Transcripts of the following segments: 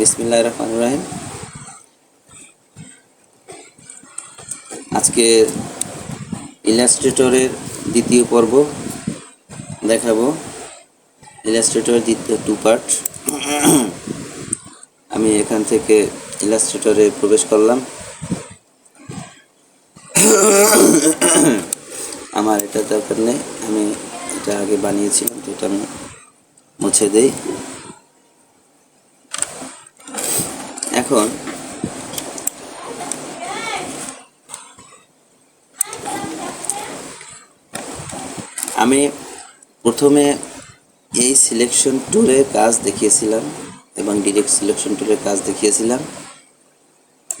বিসমিল্লাহ রহমান রাহিম। আজকে ইলাস্ট্রেটরের দ্বিতীয় পর্ব দেখাবো। ইলাস্ট্রেটরের দ্বিতীয় টু পার্ট আমি এখান থেকে ইলাস্ট্রেটরে প্রবেশ করলাম। আমার এটা দরকার নেই। আমি এটা আগে বানিয়েছিলাম, তো এটা আমি মুছে দেই। এখন আমি প্রথমে এই সিলেকশন টুলের কাজ দেখিয়েছিলাম এবং ডিরেক্ট সিলেকশন টুলের কাজ দেখিয়েছিলাম।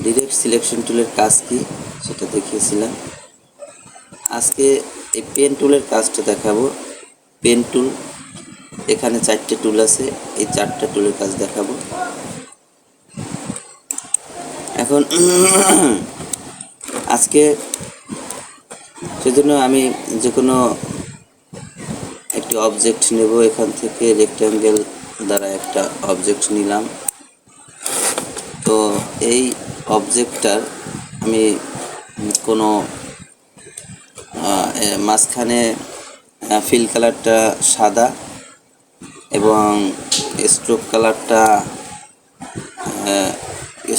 ডিরেক্ট সিলেকশন টুলের কাজ কি সেটা দেখিয়েছিলাম। আজকে এই পেন টুলের কাজটা দেখাবো। পেন টুল এখানে চারটে টুল আছে, এই চারটা টুলের কাজ দেখাবো। এখন আজকে সেজন্য আমি যে কোনো একটি অবজেক্ট নেব, এখান থেকে রেক্ট্যাঙ্গেল দ্বারা একটা অবজেক্ট নিলাম। তো এই অবজেক্টটার আমি কোনো মাঝখানে ফিল কালারটা সাদা এবং স্ট্রোক কালারটা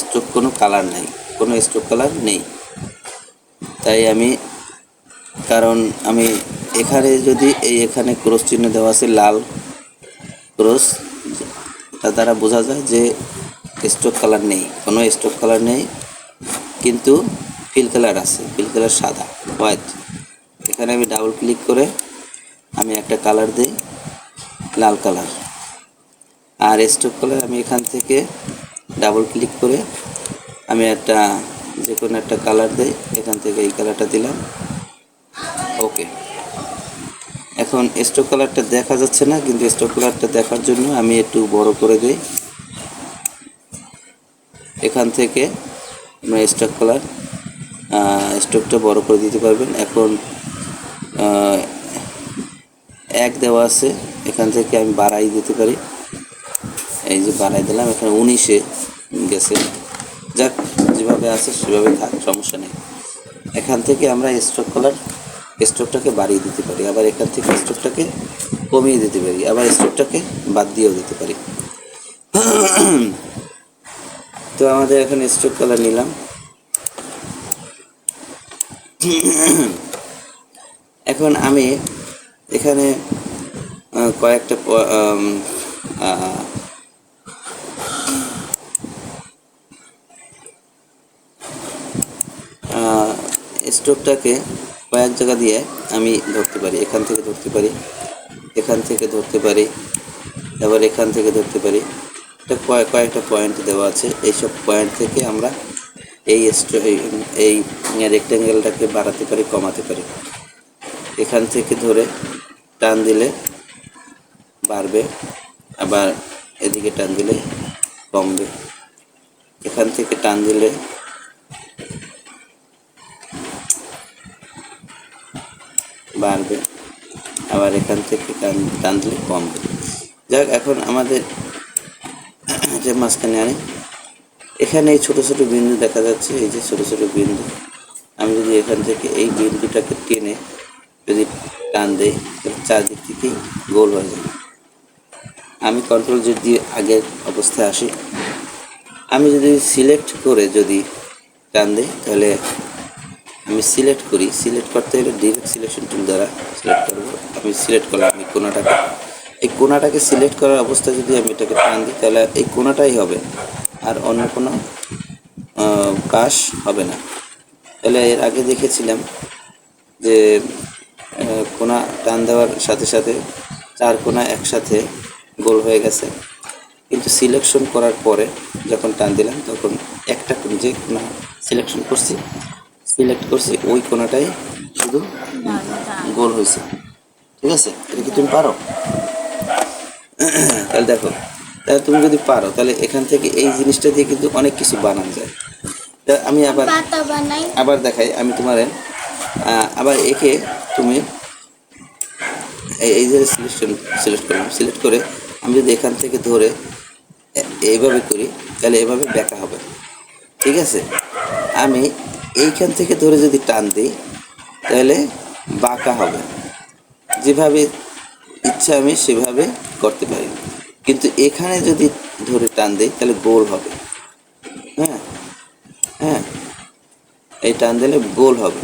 স্ট্রোক কোনো কালার নেই, কোনো স্ট্রোক কালার নেই। তাই আমি, কারণ আমি এখানে যদি এই এখানে ক্রস চিহ্ন দেওয়া আছে, লাল ক্রস তার দ্বারা বোঝা যায় যে স্ট্রোক কালার নেই, কোনো স্ট্রোক কালার নেই, কিন্তু ফিল কালার আছে, ফিল কালার সাদা, হোয়াইট। এখানে আমি ডাবল ক্লিক করে আমি একটা কালার দিই, লাল কালার। আর স্ট্রোক কালার আমি এখান থেকে ডাবল ক্লিক করে আমি একটা যে কোনো একটা কালার দিই, এখান থেকে এই কালারটা দিলাম। ওকে এখন স্ট্রোক কালারটা দেখা যাচ্ছে না, কিন্তু স্ট্রোক কালারটা দেখার জন্য আমি একটু বড় করে দিই। এখান থেকে আপনার স্ট্রোক কালার স্ট্রোকটা বড় করে দিতে পারবেন। এখন এক দেওয়া আছে, এখান থেকে আমি বাড়াই দিতে পারি। এই যে বাড়াই দিলাম, এখানে উনিশে গেছে। যাক, যেভাবে আছে সেভাবে থাক, সমস্যা নেই। এখান থেকে আমরা স্ট্রোক কালার স্ট্রোকটাকে বাড়িয়ে দিতে পারি। আবার এখান থেকে স্ট্রোকটাকে কমিয়ে দিতে পারি। আবার স্ট্রোকটাকে বাদ দিয়েও দিতে পারি। তো আমাদের এখন স্ট্রোক কালার নিলাম। এখন আমি এখানে কয়েকটা স্টোভটাকে কয়েক জায়গা দিয়ে আমি ধরতে পারি। এখান থেকে ধরতে পারি, এখান থেকে ধরতে পারি, আবার এখান থেকে ধরতে পারি। এটা কয়েক কয়েকটা পয়েন্ট দেওয়া আছে। এইসব পয়েন্ট থেকে আমরা এই- এই রেক্ট্যাঙ্গেলটাকে বাড়াতে পারি, কমাতে পারি। এখান থেকে ধরে টান দিলে বাড়বে, আবার এদিকে টান দিলে কমবে। এখান থেকে টান দিলে বাড়বে। আবার এখান থেকে টান টান দিলে কমবে। যাক, এখন আমাদের যে মাঝখানে আনি এখানে এই ছোটো ছোটো বিন্দু দেখা যাচ্ছে। এই যে ছোটো ছোটো বিন্দু। আমি যদি এখান থেকে এই বিন্দুটাকে টেনে যদি টান দেই, তাহলে চারদিক থেকেই গোল হয়ে যাবে। আমি কন্ট্রোল যদি আগের অবস্থায় আসি। আমি যদি সিলেক্ট করে যদি টান দিই, তাহলে আমি সিলেক্ট করি সিলেক্ট করতে হলে ডিরেক্ট সিলেকশন টুল দ্বারা সিলেক্ট করব। আমি সিলেক্ট করলাম এই কোনাটাকে এই কোনাটাকে সিলেক্ট করার অবস্থায় যদি আমি এটাকে টান দিই, তাহলে এই কোনাটাই হবে। আর অন্য কোনো পাশ হবে না। তাহলে এর আগে দেখেছিলাম যে কোনা টান দেওয়ার সাথে সাথে চার কোনা একসাথে গোল হয়ে গেছে। কিন্তু সিলেকশন করার পরে যখন টান দিলাম, তখন একটা যে কোনা সিলেকশন করছি সিলেক্ট করছি ওই কোনাটাই শুধু গোল হয়েছে। ঠিক আছে? এটা কি তুমি পারো? তাহলে দেখো তাহলে তুমি যদি পারো তাহলে এখান থেকে এই জিনিসটা দিয়ে কিন্তু অনেক কিছু বানানো যায়। তা আমি আবার আবার দেখাই আমি তোমার আবার একে তুমি এই- যে সিলেকশন সিলেক্ট করলাম। সিলেক্ট করে আমি যদি এখান থেকে ধরে এইভাবে করি তাহলে এভাবে বেঁকা হবে। ঠিক আছে? আমি এইখান থেকে ধরে যদি টান দিই, তাহলে বাঁকা হবে। যেভাবে ইচ্ছা আমি সেভাবে করতে পারি। কিন্তু এখানে যদি ধরে টান দিই, তাহলে গোল হবে। হ্যাঁ? হ্যাঁ? এই টান দিলে গোল হবে।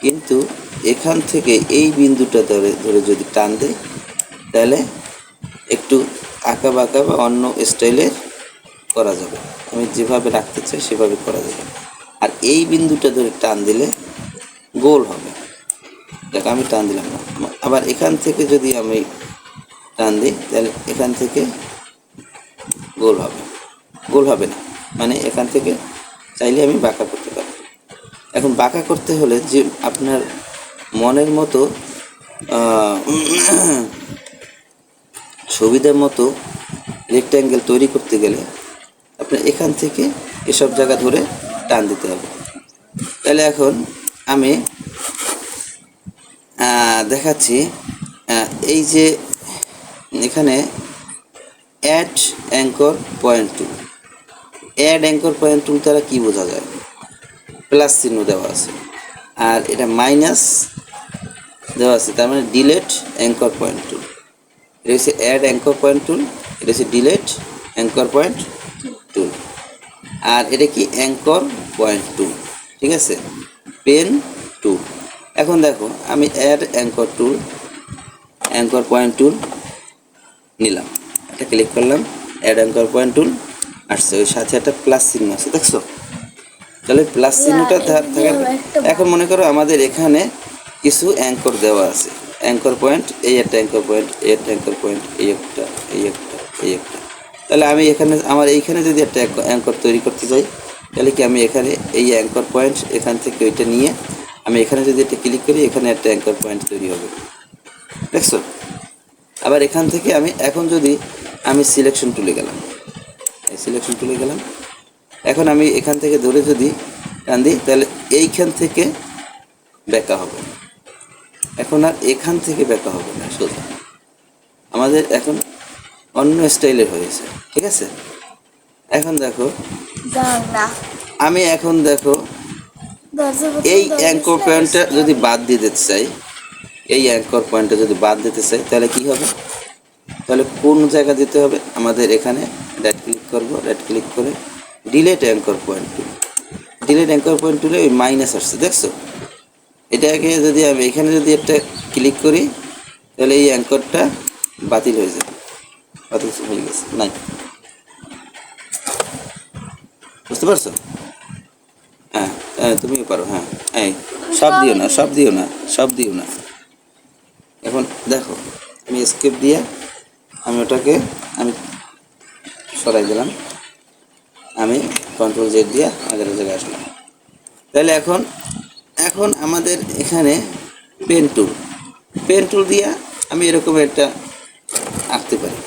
কিন্তু এখান থেকে এই বিন্দুটা ধরে ধরে যদি টান দেয় তাহলে একটু আঁকা বাঁকা বা অন্য স্টাইলের করা যাবে। আমি যেভাবে রাখতে চাই, সেভাবে করা যাবে। আর এই বিন্দুটা ধরে টান দিলে গোল হবে। দেখ, আমি টান দিলাম না। আবার এখান থেকে যদি আমি টান দিই, তাহলে এখান থেকে গোল হবে। গোল হবে না। মানে এখান থেকে চাইলে আমি বাঁকা করতে পারি। এখন বাঁকা করতে হলে যে আপনার মনের মতো সুবিধার মতো রেক্ট্যাঙ্গেল তৈরি করতে গেলে আপনার এখান থেকে এসব জায়গা ধরে টান দিতে হবে। তাহলে এখন আমি দেখাচ্ছি এই যে এখানে add anchor point tool add anchor point tool দ্বারা কী বোঝা যায়? প্লাস চিহ্ন দেওয়া আছে। আর এটা মাইনাস দেওয়া আছে, তার মানে ডিলেট অ্যাঙ্কর পয়েন্ট টুল এটা হচ্ছে অ্যাড অ্যাঙ্কর পয়েন্ট টুল এটা হচ্ছে ডিলেট অ্যাঙ্কর পয়েন্ট আর এটা কি অ্যাঙ্কর পয়েন্ট টু ঠিক আছে? পেন টু এখন দেখো আমি add anchor tool anchor point tool নিলাম। এটা ক্লিক করলাম অ্যাড অ্যাঙ্কর পয়েন্ট টুল আসছে। ওই সাথে একটা প্লাস চিহ্ন আছে দেখছ? তাহলে প্লাস চিহ্নটা থাকার এখন মনে করো আমাদের এখানে কিছু অ্যাঙ্কর দেওয়া আছে। অ্যাঙ্কর পয়েন্ট এই একটা অ্যাঙ্কর পয়েন্ট এই একটা অ্যাঙ্কর পয়েন্ট এই একটা এই একটা এই একটা। তাহলে আমি এখানে, আমার এইখানে যদি একটা অ্যাঙ্কর তৈরি করতে চাই তাহলে কি আমি এখানে এই অ্যাঙ্কর পয়েন্ট এখান থেকে ওইটা নিয়ে আমি এখানে যদি একটা ক্লিক করি, এখানে একটা অ্যাঙ্কর পয়েন্ট তৈরি হবে। দেখছ আবার এখান থেকে আমি এখন যদি আমি সিলেকশন তুলে গেলাম, এই সিলেকশন তুলে গেলাম, এখন আমি এখান থেকে ধরে যদি টান দিই, তাহলে এইখান থেকে বেঁকা হবে। এখন আর এখান থেকে বেঁকা হবে না, সোজা। আমাদের এখন অন্য স্টাইলে হয়েছে ঠিক আছে? এখন দেখো আমি এখন দেখো এই অ্যাঙ্কর পয়েন্টটা যদি বাদ দিয়ে দিতে চাই এই অ্যাঙ্কর পয়েন্টটা যদি বাদ দিতে চাই তাহলে কি হবে? তাহলে কোন জায়গা দিতে হবে? আমাদের এখানে রাইট ক্লিক করব রাইট ক্লিক করে delete anchor point tool delete anchor point টুলে ওই মাইনাস আসছে দেখছ? এটাকে যদি আমি এখানে যদি একটা ক্লিক করি তাহলে এই অ্যাঙ্করটা বাতিল হয়ে যাবে। বাতিল হয়ে গেছে। নাই। বুঝতে পারছ? হ্যাঁ হ্যাঁ তুমিও পারো হ্যাঁ। এই, সব দিও না, সব দিও না, সব দিও না। এখন দেখো, আমি স্কেপ দিয়ে আমি ওটাকে, আমি সরাই দিলাম। আমি কন্ট্রোল জেড দিয়ে আগের জায়গায় আসলাম। তাহলে এখন এখন আমাদের এখানে পেন টুল পেন টুল দিয়ে আমি এরকম একটা আঁকতে পারি।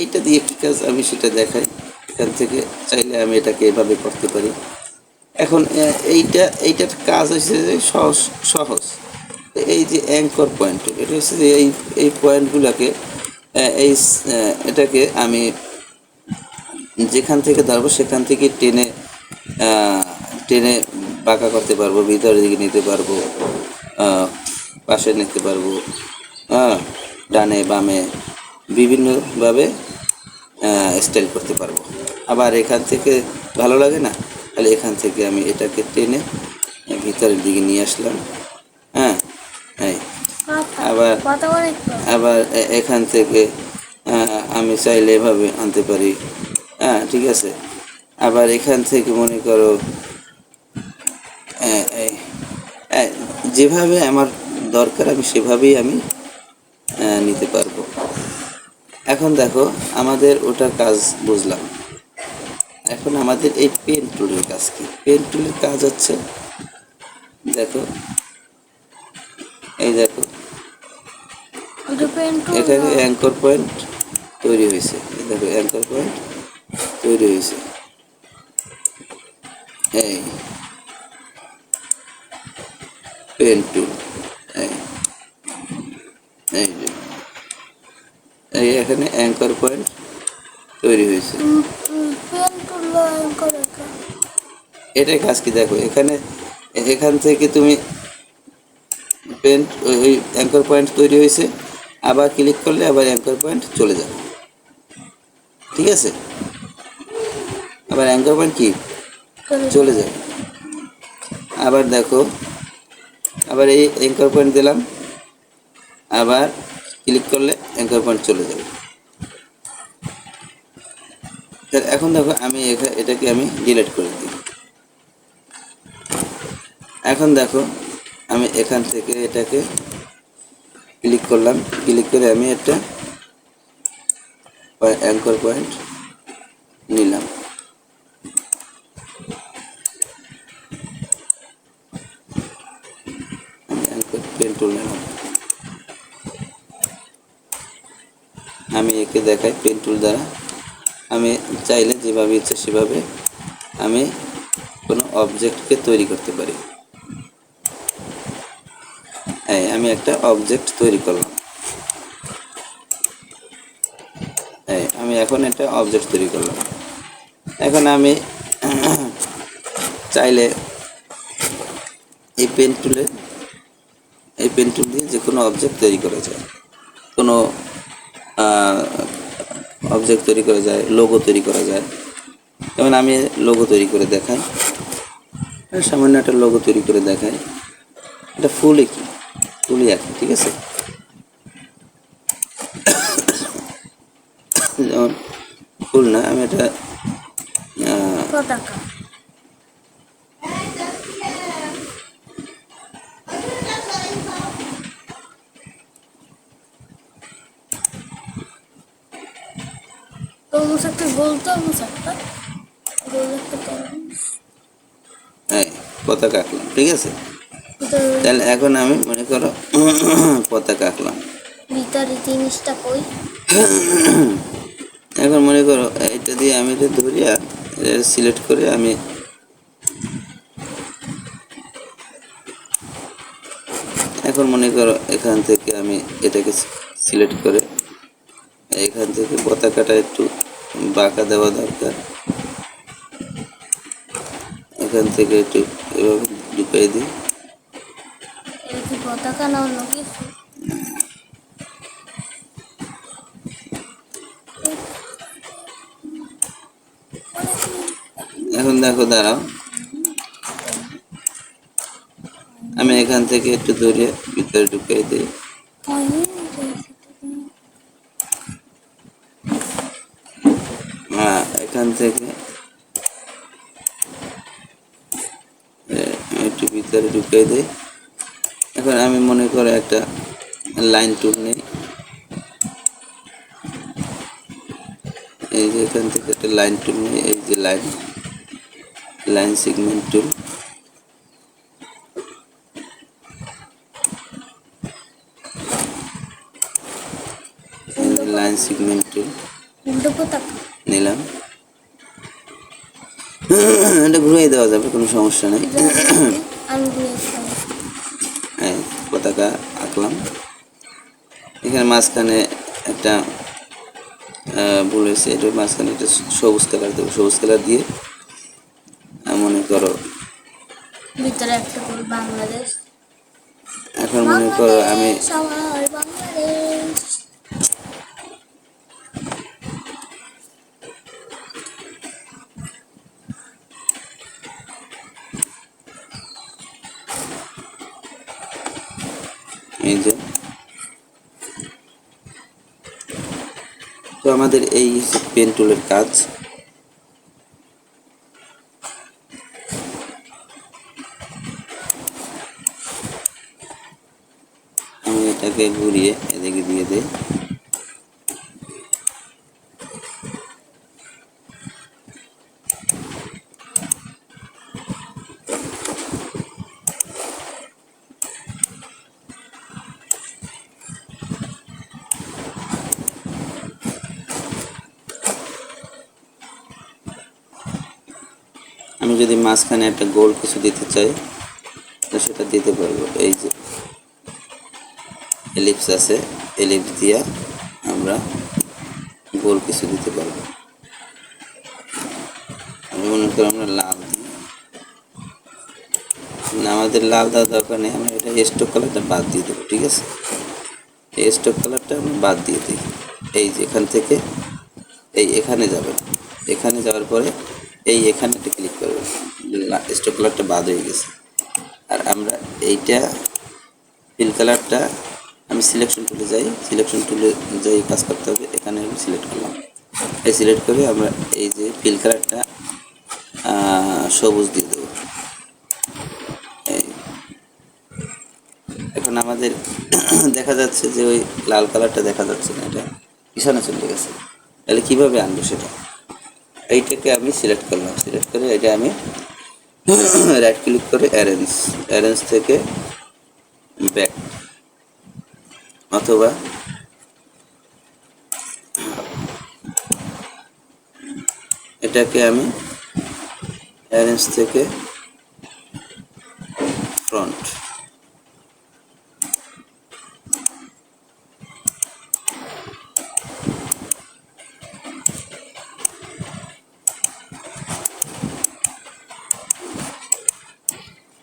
এইটা দিয়ে কী কাজ? আমি সেটা দেখাই। এখান থেকে চাইলে আমি এটাকে এভাবে করতে পারি। এখন এইটা, এইটার কাজ হচ্ছে যে সহজ সহজ। এই যে অ্যাঙ্কর পয়েন্ট এটা হচ্ছে যে এই এই পয়েন্টগুলোকে এই এটাকে আমি যেখান থেকে ধরবো, সেখান থেকে টেনে টেনে বাঁকা করতে পারব, ভিতরের দিকে নিতে পারব পাশে নিতে পারব হ্যাঁ ডানে, বামে বিভিন্নভাবে স্টাইল করতে পারব। আবার এখান থেকে ভালো লাগে না? তাহলে এখান থেকে আমি এটাকে টেনে ভিতরের দিকে নিয়ে আসলাম। হ্যাঁ এই। আবার আবার এখান থেকে আমি চাইলে এভাবে আনতে পারি। হ্যাঁ ঠিক আছে। আবার এখান থেকে মনে করো যেভাবে আমার দরকার আমি সেভাবেই আমি নিতে পারব। এখন দেখো আমাদের ওটার কাজ বুঝলাম। এখন আমাদের এই পেন টুলের কাজ কি? পেন টুলের কাজ হচ্ছে দেখো এই দেখো এখানে অ্যাঙ্কর পয়েন্ট তৈরি হয়েছে। দেখো অ্যাঙ্কর পয়েন্ট তৈরি হয়েছে। এই পেন টুল এই এই যে। এই এখানে অ্যাঙ্কর পয়েন্ট তৈরি হয়েছে। এটাই কাজ কি দেখো, এখানে, এখান থেকে তুমি পেন্ট ওই অ্যাঙ্কর পয়েন্ট তৈরি হয়েছে, আবার ক্লিক করলে আবার অ্যাঙ্কর পয়েন্ট চলে যাবে। ঠিক আছে? আবার অ্যাঙ্কর পয়েন্ট কি? চলে যাবে। আবার দেখো, আবার এই অ্যাঙ্কর পয়েন্ট দিলাম, আবার ক্লিক করলে অ্যাঙ্কর পয়েন্ট চলে যাবে। এখন দেখো আমি এটাকে আমি ডিলিট করে দিই। এখন দেখো আমি এখান থেকে এটাকে ক্লিক করলাম। ক্লিক করে আমি একটা অ্যাঙ্কর পয়েন্ট নিলাম আমি অ্যাঙ্কর পেন টুল নিলাম একে দেখাই পেন টুল দ্বারা। আমি চাইলে যেভাবে ইচ্ছা সেভাবে আমি কোনো অবজেক্টকে তৈরি করতে পারি। এই, আমি একটা অবজেক্ট তৈরি করলাম। এই, আমি এখন একটা অবজেক্ট তৈরি করলাম। এখন আমি চাইলে এই পেন টুলে এই পেন টুল দিয়ে যে কোনো অবজেক্ট তৈরি করা যায়। কোনো অবজেক্ট তৈরি করা যায় লোগো তৈরি করা যায়। যেমন আমি লোগো তৈরি করে দেখাই। সামান্য একটা লোগো তৈরি করে দেখাই। এটা ফুল কি? ফুলই একই, ঠিক আছে? যেমন ফুল না, আমি এটা তরমুজ এই পতাকা আঁকলাম ঠিক আছে? তাহলে এখন আমি মনে করো পতাকা আঁকলাম। ভিতরে জিনিসটা কই? এখন মনে করো এটা দিয়ে আমি এটা ধরিয়া সিলেক্ট করে আমি এখন মনে করো এখান থেকে আমি এটাকে সিলেক্ট করে এখান থেকে পতাকাটা একটু বাঁকা দেওয়া দরকার। এখান থেকে একটু এভাবে ঢুকিয়ে দিই। পতাকা না অন্য কিছু। এখন দেখো দাঁড়াও। আমি এখান থেকে একটু দূরে ভিতরে ঢুকিয়ে দিই হ্যাঁ এখান থেকে এ, একটু ঢুকিয়ে দিই। এখন আমি মনে করে একটা লাইন টুল নেই। এই যে এখান থেকে একটা লাইন টুল নেই এই যে line line segment tool line segment tool নিলাম। এটা ঘুরিয়ে দেওয়া যাবে কোনো সমস্যা নেই। হ্যাঁ পতাকা আঁকলাম। এখানে মাঝখানে একটা ভুল হয়েছে এটা মাঝখানে একটা সবুজ কালার দেবো সবুজ কালার দিয়ে মনে করো। ভিতরে একটা বাংলাদেশ। এখন মনে করো আমি আমাদের এই পেন টুলের কাজ। আমি এটাকে ঘুরিয়ে এদিকে দিয়ে দিই। যদি মাঝখানে একটা গোল কিছু দিতে চাই, তো সেটা দিতে পারব। এই যে এলিপস আছে এলিপস দিয়া আমরা গোল কিছু দিতে পারব। আমি মনে করি আমরা লাল দিই। আমাদের লাল দেওয়ার দরকার নেই, আমরা এটা স্টোক কালারটা বাদ দিয়ে দেবো, ঠিক আছে? এই স্টোক কালারটা আমরা বাদ দিয়ে দিই। এই যে এখান থেকে, এই এখানে যাবেন এখানে যাওয়ার পরে এই এখানে একটা ক্লিক করবেন স্টোক কালারটা বাদ হয়ে গেছে। আর আমরা এইটা ফিল কালারটা আমি সিলেকশন টুলে যাই। সিলেকশন টুলে যাই কাজ করতে হবে, এখানে আমি সিলেক্ট করলাম। এই সিলেক্ট করে আমরা এই যে ফিল কালারটা সবুজ দিয়ে দেবো। এখন আমাদের দেখা যাচ্ছে যে ওই লাল কালারটা দেখা যাচ্ছে না, এটা পিছনে চলে গেছে। তাহলে কীভাবে আনব সেটা? এইটাকে আমি সিলেক্ট করলাম। সিলেক্ট করে এটা আমি রাইট ক্লিক করে অ্যারেঞ্জ অ্যারেঞ্জ থেকে ব্যাক অথবা এটাকে আমি অ্যারেঞ্জ থেকে ফ্রন্ট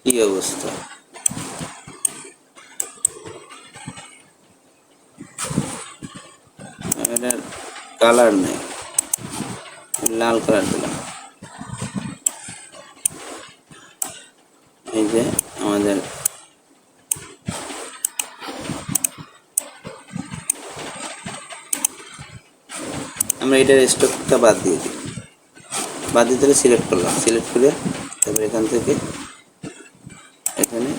কি অবস্থা এটার কালার নেই। লাল কালার দিলাম এই যে আমাদের আমরা এটার স্টকটা বাদ দিয়ে দিই। বাদ দিয়ে হলে সিলেক্ট করলাম। সিলেক্ট করে তারপর এখান থেকে এখানে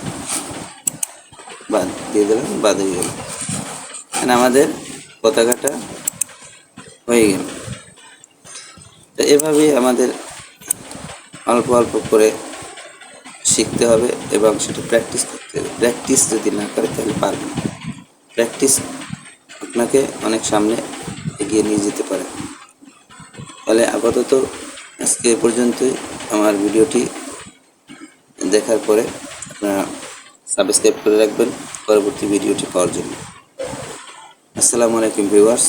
বাদ দিয়ে দিলাম, বাদ হয়ে গেল। আমাদের পতাকাটা হয়ে গেল। তো এভাবেই আমাদের অল্প অল্প করে শিখতে হবে এবং সেটা প্র্যাকটিস করতে হবে। প্র্যাকটিস যদি না করে তাহলে পারবে না। প্র্যাকটিস আপনাকে অনেক সামনে এগিয়ে নিয়ে যেতে পারে। তাহলে আপাতত আজকে এ পর্যন্তই। আমার ভিডিওটি দেখার পরে আপনারা সাবস্ক্রাইব করে রাখবেন। পরবর্তী ভিডিওটি পাওয়ার জন্য। আসসালামু আলাইকুম ভিউয়ার্স